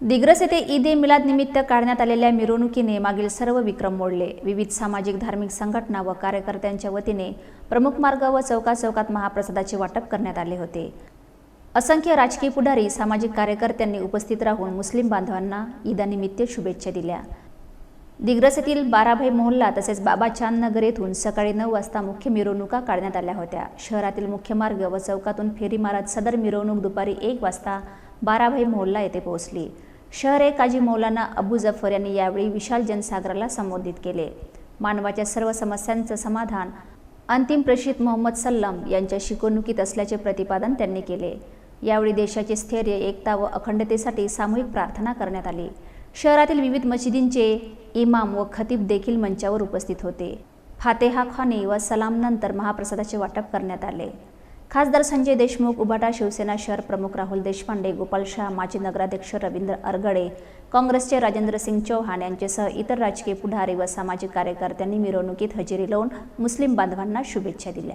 दिग्रस येथे ईद ए मिलाद निमित्त काढण्यात आलेल्या मिरवणुकीने मागील सर्व विक्रम मोडले. विविध सामाजिक धार्मिक संघटना व कार्यकर्त्यांच्या वतीने प्रमुख मार्ग व चौका चौकात महाप्रसादाचे वाटप करण्यात आले होते. असंख्य राजकीय पुढारी सामाजिक कार्यकर्त्यांनी उपस्थित राहून मुस्लिम बांधवांना ईदानिमित्त शुभेच्छा दिल्या. दिग्रस येथील बाराभाई मोहल्ला तसेच बाबा चांद नगर येथून सकाळी नऊ वाजता मुख्य मिरवणुका काढण्यात आल्या होत्या. शहरातील मुख्य मार्ग व चौकातून फेरी मारत सदर मिरवणूक दुपारी एक वाजता बाराभाई मोहल्ला येथे पोहोचली. शहर ए काजी मौलाना अबू जफर यांनी यावेळी विशाल जनसागराला संबोधित केले. मानवाच्या सर्व समस्यांचं समाधान अंतिम प्रेषित मोहम्मद सल्लम यांच्या शिकवणुकीत असल्याचे प्रतिपादन त्यांनी केले. यावेळी देशाचे स्थैर्य एकता व अखंडतेसाठी सामूहिक प्रार्थना करण्यात आली. शहरातील विविध मशिदींचे इमाम व खतीब देखील मंचावर उपस्थित होते. फातेहा खानी व सलामनंतर महाप्रसादाचे वाटप करण्यात आले. खासदार संजय देशमुख उबाटा शिवसेना शहर प्रमुख राहुल देशपांडे गोपाल शाह माजी नगराध्यक्ष रवींद्र अरगडे काँग्रेसचे राजेंद्र सिंग चौहान यांच्यासह इतर राजकीय पुढारी व सामाजिक कार्यकर्त्यांनी मिरवणुकीत हजेरी लावून मुस्लिम बांधवांना शुभेच्छा दिल्या.